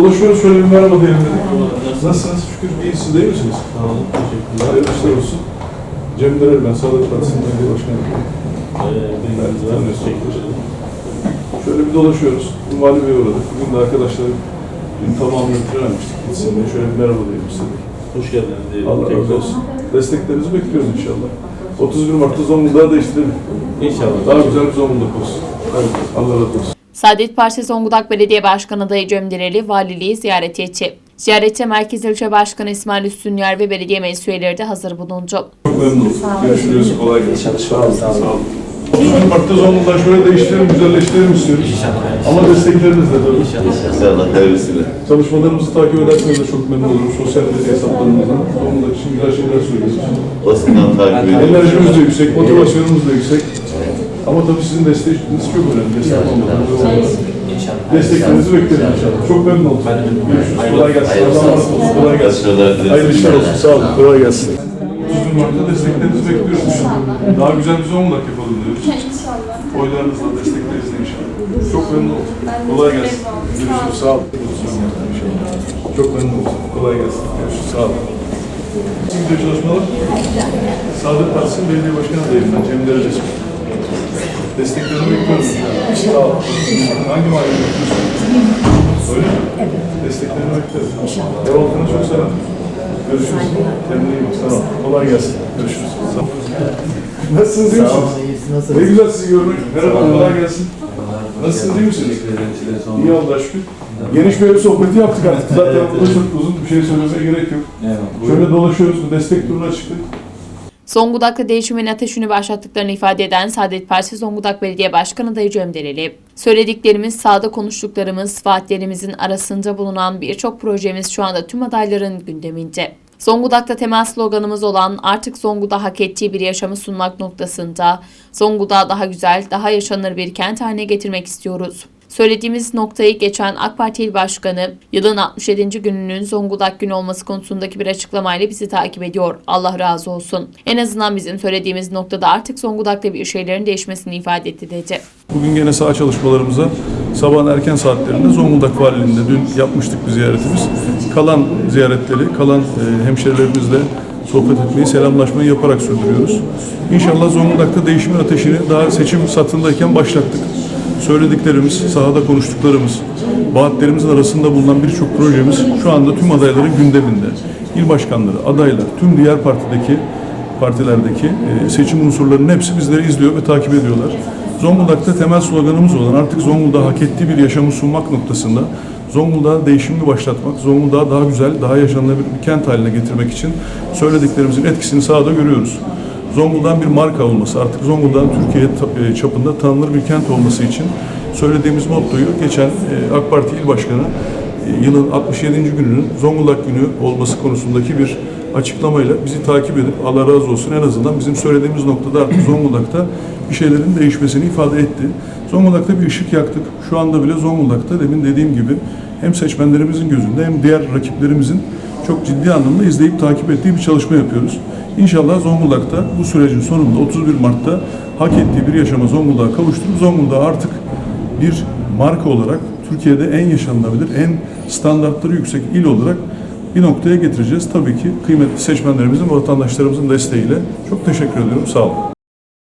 Dolaşıyoruz şöyle bir merhaba diyelim dedik. Nasılsınız? Şükür iyi siz değil misiniz? Sağ olun, teşekkürler. Hayırlı işler olsun. Cem Derel ben Sağlık Partisi'nin belediye başkanıyım. Ee. Şöyle bir dolaşıyoruz. Vali Bey'e uğradık. Bugün de arkadaşlarım dün tamamını bitirememiştik. Gitsin diye şöyle bir merhaba diyelim istedik. Hoş geldiniz diyelim. Allah razı olsun. Desteklerinizi bekliyoruz inşallah. 31 Mart'ta Zonguldak'ı değiştirelim. İnşallah. Daha güzel bir Zonguldak olsun. Evet, Allah razı olsun. Saadet Partisi Zonguldak Belediye Başkanı adayı Cem Direli valiliği ziyaret etti. Ziyarette Merkez İlçe Başkanı İsmail Üstünyer ve belediye meclis üyeleri de hazır bulundu. Çok memnun oldum. Görüşürüz. Kolay gelsin. Sağ olun. Sağ olun. 31 Mart'ta Zonguldak'ı şöyle değiştirelim, güzelleştirelim istiyoruz. Ama desteklerinizle tabii. İnşallah hayırlısıyla. Çalışmalarımızı takip ederseniz de çok memnun olurum. Sosyal medya hesaplarımızdan. Zonguldak için güzel şeyler söylüyoruz. Basından takip ediyoruz. Enerjimiz de yüksek, motivasyonumuz da yüksek. Ama tabii sizin desteğiniz çok önemli. Destek olmadan. Desteklerinizi bekleriz inşallah. Çok memnun oldum. Görüşürüz. Kolay gelsin. Allah'a emanet olun. Kolay gelsin. Hayırlı işler olsun. Sağ olun. Kolay gelsin. 31 Mart'ta desteklerinizi bekliyoruz inşallah. Daha güzel bir Zonguldak yapalım diyoruz. İnşallah. Oylarınızla, desteklerinizle inşallah. Çok memnun oldum. Kolay gelsin. Görüşürüz. Sağ olun. İnşallah. Çok memnun oldum. Kolay gelsin. Görüşürüz. Sağ olun. Gidiyor çalışmalar. Saadet Partisi'nin belediye başkanı adayım ben. Cem Derece. Desteklerini bekliyorum. Sağ olun. Hangi mahallede bekliyorsun? Öyle mi? Evet. Desteklerini. İnşallah. Ev halkına çok selam. Görüşürüz. Kendine iyi bak. Sağ ol. Kolay gelsin. Görüşürüz. Sağ olun. Nasılsınız? iyi misiniz? Ne güzel sizi görmek. Merhaba. Kolay gelsin. Nasılsınız? iyi misiniz? İyi Allah'a şükür. Geniş bir sohbeti yaptık artık. Zaten burada çok uzun bir şey söylemeye gerek yok. Şöyle dolaşıyoruz. Bu destek turuna çıktık. Zonguldak'ta değişimin ateşini başlattıklarını ifade eden Saadet Partisi Zonguldak Belediye Başkanı adayı Cem Dereli, söylediklerimiz, sahada konuştuklarımız, vaatlerimizin arasında bulunan birçok projemiz şu anda tüm adayların gündeminde. Zonguldak'ta temel sloganımız olan artık Zonguldak hak ettiği bir yaşamı sunmak noktasında Zonguldak'ı daha güzel, daha yaşanır bir kent haline getirmek istiyoruz. Söylediğimiz noktayı geçen AK Parti İl Başkanı yılın 67. gününün Zonguldak günü olması konusundaki bir açıklamayla bizi takip ediyor. Allah razı olsun. En azından bizim söylediğimiz noktada artık Zonguldak'ta bir şeylerin değişmesini ifade etti dedi. Bugün gene saha çalışmalarımıza sabahın erken saatlerinde Zonguldak Valiliğinde dün yapmıştık bir ziyaretimiz. Kalan ziyaretleri, kalan e, hemşerilerimizle sohbet etmeyi, selamlaşmayı yaparak sürdürüyoruz. İnşallah Zonguldak'ta değişimin ateşini daha seçim satındayken başlattık. Söylediklerimiz, sahada konuştuklarımız, vaatlerimizin arasında bulunan birçok projemiz şu anda tüm adayların gündeminde. İl başkanları, adaylar, tüm diğer partideki partilerdeki e, seçim unsurlarının hepsi bizleri izliyor ve takip ediyorlar. Zonguldak'ta temel sloganımız olan artık Zonguldak'a hak ettiği bir yaşamı sunmak noktasında Zonguldak'a değişimini başlatmak, Zonguldak'ı daha güzel, daha yaşanılabilir bir kent haline getirmek için söylediklerimizin etkisini sahada görüyoruz. Zonguldak'ın bir marka olması, artık Zonguldak'ın Türkiye e, çapında tanınır bir kent olması için söylediğimiz mottoyu geçen e, AK Parti İl Başkanı e, yılın 67. gününün Zonguldak günü olması konusundaki bir açıklamayla bizi takip edip Allah razı olsun en azından bizim söylediğimiz noktada artık Zonguldak'ta bir şeylerin değişmesini ifade etti. Zonguldak'ta bir ışık yaktık. Şu anda bile Zonguldak'ta demin dediğim gibi hem seçmenlerimizin gözünde hem diğer rakiplerimizin çok ciddi anlamda izleyip takip ettiği bir çalışma yapıyoruz. İnşallah Zonguldak'ta bu sürecin sonunda 31 Mart'ta hak ettiği bir yaşama Zonguldak'a kavuşturup Zonguldak artık bir marka olarak Türkiye'de en yaşanılabilir, en standartları yüksek il olarak bir noktaya getireceğiz. Tabii ki kıymetli seçmenlerimizin vatandaşlarımızın desteğiyle. Çok teşekkür ediyorum. Sağ olun.